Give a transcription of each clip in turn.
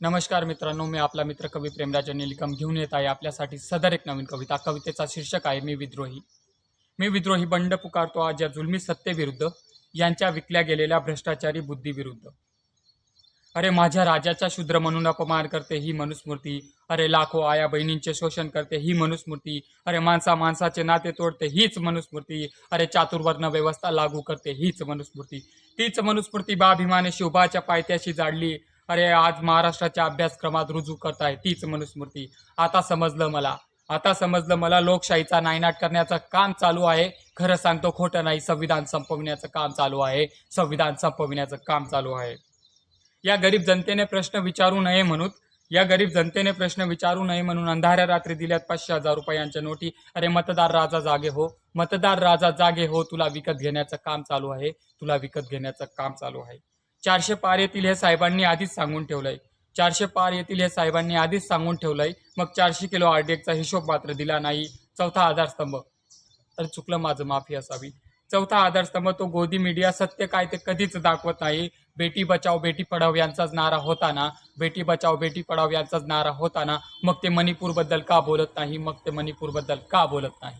नमस्कार मित्रांनो मी आपला मित्र कवी प्रेमराज निलकम घेऊन येत आहे आपल्यासाठी सदर एक नवीन कविता. कवितेचा शीर्षक आहे मी विद्रोही. मी विद्रोही बंड पुकारतो आज या जुलमी सत्तेविरुद्ध यांच्या विकल्या गेलेल्या भ्रष्टाचारी बुद्धीविरुद्ध. अरे माझ्या राजाचा शूद्र म्हणून अपमान करते ही मनुस्मृती. अरे लाखो आया बहिणींचे शोषण करते ही मनुस्मृती. अरे माणसा माणसाचे नाते तोडते हीच मनुस्मृती. अरे चातुर्वर्ण व्यवस्था लागू करते हीच मनुस्मृती. तीच मनुस्मृती बाभिमाने शिवबाच्या पायथ्याशी जाडली. अरे आज महाराष्ट्राच्या अभ्यासक्रमात रुजू करताय तीच मनुस्मृती. आता समजलं मला. आता समजलं मला लोकशाहीचा नायनाट करण्याचं काम चालू आहे. खरं सांगतो खोटं नाही. संविधान संपविण्याचं काम चालू आहे. संविधान संपविण्याचं काम चालू आहे. या गरीब जनतेने प्रश्न विचारू नये म्हणून या गरीब जनतेने प्रश्न विचारू नये म्हणून अंधाऱ्या रात्री दिल्यात पाचशे हजार रुपयांच्या नोटी. अरे मतदार राजा जागे हो. मतदार राजा जागे हो. तुला विकत घेण्याचं काम चालू आहे. तुला विकत घेण्याचं काम चालू आहे. चारशे पार येतील हे साहेबांनी आधीच सांगून ठेवलंय. चारशे पार येतील हे साहेबांनी आधीच सांगून ठेवलंय. मग चारशे किलो आरडीएकचा हिशोब मात्र दिला नाही. चौथा आधारस्तंभ तर चुकलं माझं माफी असावी. चौथा आधारस्तंभ तो गोदी मीडिया सत्य काय ते कधीच दाखवत नाही. बेटी बचाव बेटी पढाव यांचाच नारा होताना. बेटी बचाव बेटी पढाव यांचाच नारा होताना. मग ते मणिपूरबद्दल का बोलत नाही? मग ते मणिपूरबद्दल का बोलत नाही?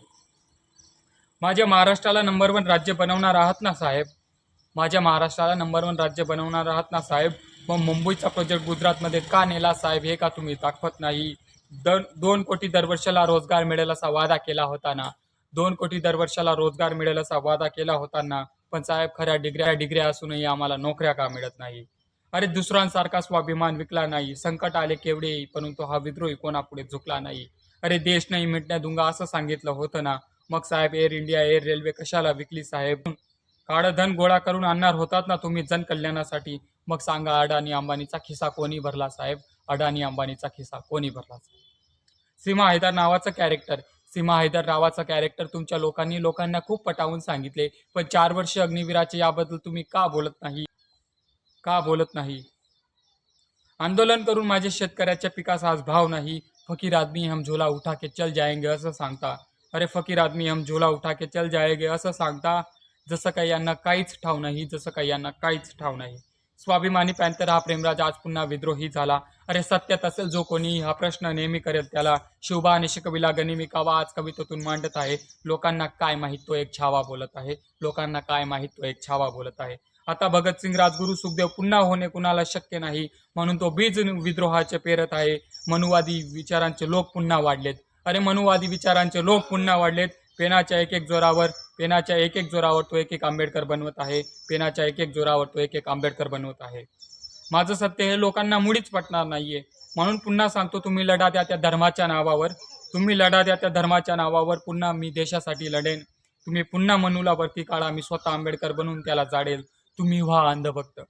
माझ्या महाराष्ट्राला नंबर वन राज्य बनवणार आहात ना साहेब? माझ्या महाराष्ट्राला नंबर वन राज्य बनवणार आहात ना साहेब? मग मुंबईचा प्रोजेक्ट गुजरातमध्ये का नेला साहेब? हे का तुम्ही दाखवत नाही? दर दोन कोटी दरवर्षाला रोजगार मिळेल असा वादा केला होता ना? दोन कोटी दरवर्षाला रोजगार मिळेल असा वादा केला होता ना? पण साहेब खऱ्या डिग्र्या डिग्र्या असूनही आम्हाला नोकऱ्या का मिळत नाही? अरे दुसऱ्यांसारखा स्वाभिमान विकला नाही. संकट आले केवढे? परंतु हा विद्रोही कोणापुढे झुकला नाही? अरे देश नाही मिटण्या दुंगा असं सांगितलं होतं ना? मग साहेब एअर इंडिया एअर रेल्वे कशाला विकली साहेब? काळ धन गोळा करून आणणार होतात ना तुम्ही जनकल्याणासाठी मग सांगा अडाणी अंबानीचा खिसा कोणी भरला साहेब? अडाणी अंबानीचा खिसा कोणी भरला सीमा हैदर नावाचं कॅरेक्टर सीमा हैदर नावाचं कॅरेक्टर तुमच्या लोकांनी लोकांना खूप पटावून सांगितले. पण चार वर्ष अग्निवीराचे याबद्दल तुम्ही का बोलत नाही? का बोलत नाही? आंदोलन करून माझ्या शेतकऱ्याच्या पिकास आज भाव नाही. फकीर आदमी हम झोला उठा के चल जाएंगे असं सांगता. अरे फकीर आदमी हम झोला उठा के चल जाएंगे असं सांगता. जसं काही यांना काहीच ठाव नाही जसं काही यांना काहीच ठाव नाही. स्वाभिमानी पॅन्थर हा प्रेमराज आज पुन्हा विद्रोही झाला. अरे सत्यात असेल जो कोणी हा प्रश्न नेहमी करेल त्याला. शिवबा आणि शिकविला गनिमी कावा आज कवितेतून मांडत आहे. लोकांना काय माहीत तो एक छावा बोलत आहे? लोकांना काय माहीत तो एक छावा बोलत आहे? आता भगतसिंग राजगुरू सुखदेव पुन्हा होणे कुणाला शक्य नाही म्हणून तो बीज विद्रोहाचे पेरत आहे. मनुवादी विचारांचे लोक पुन्हा वाढलेत. अरे मनुवादी विचारांचे लोक पुन्हा वाढलेत. पेनाच्या एक एक जोरावर पेनाच्या एक एक जोरावर तो एक एक आंबेडकर बनवत आहे. पेनाच्या एक एक जोरावर तो एक एक आंबेडकर बनवत आहे. माझं सत्य हे लोकांना मुळीच पटणार नाहीये. म्हणून पुन्हा सांगतो तुम्ही लढा द्या त्या धर्माच्या नावावर. तुम्ही लढा द्या त्या धर्माच्या नावावर. पुन्हा मी देशासाठी लढेन. तुम्ही पुन्हा मनूला वरती काढा. मी स्वतः आंबेडकर बनवून त्याला जाडेल. तुम्ही व्हा अंधभक्त.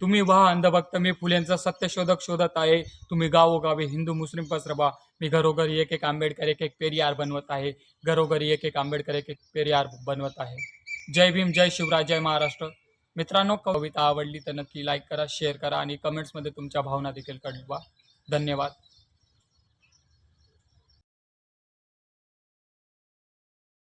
तुम्ही व्हा अंधभक्त मी फुलेंचा सत्यशोधक शोधत आहे. तुम्ही गावोगावी हिंदू मुस्लिम पसरवा मी घरोघरी एक एक आंबेडकर एक एक पेरियार बनवत आहे. घरोघरी एक एक आंबेडकर एक एक पेरियार बनवत आहे. जय भीम जय शिवराज जय महाराष्ट्र. मित्रांनो कविता आवडली तर नक्की लाईक करा शेअर करा आणि कमेंट्समध्ये तुमच्या भावना देखील कळवा. धन्यवाद.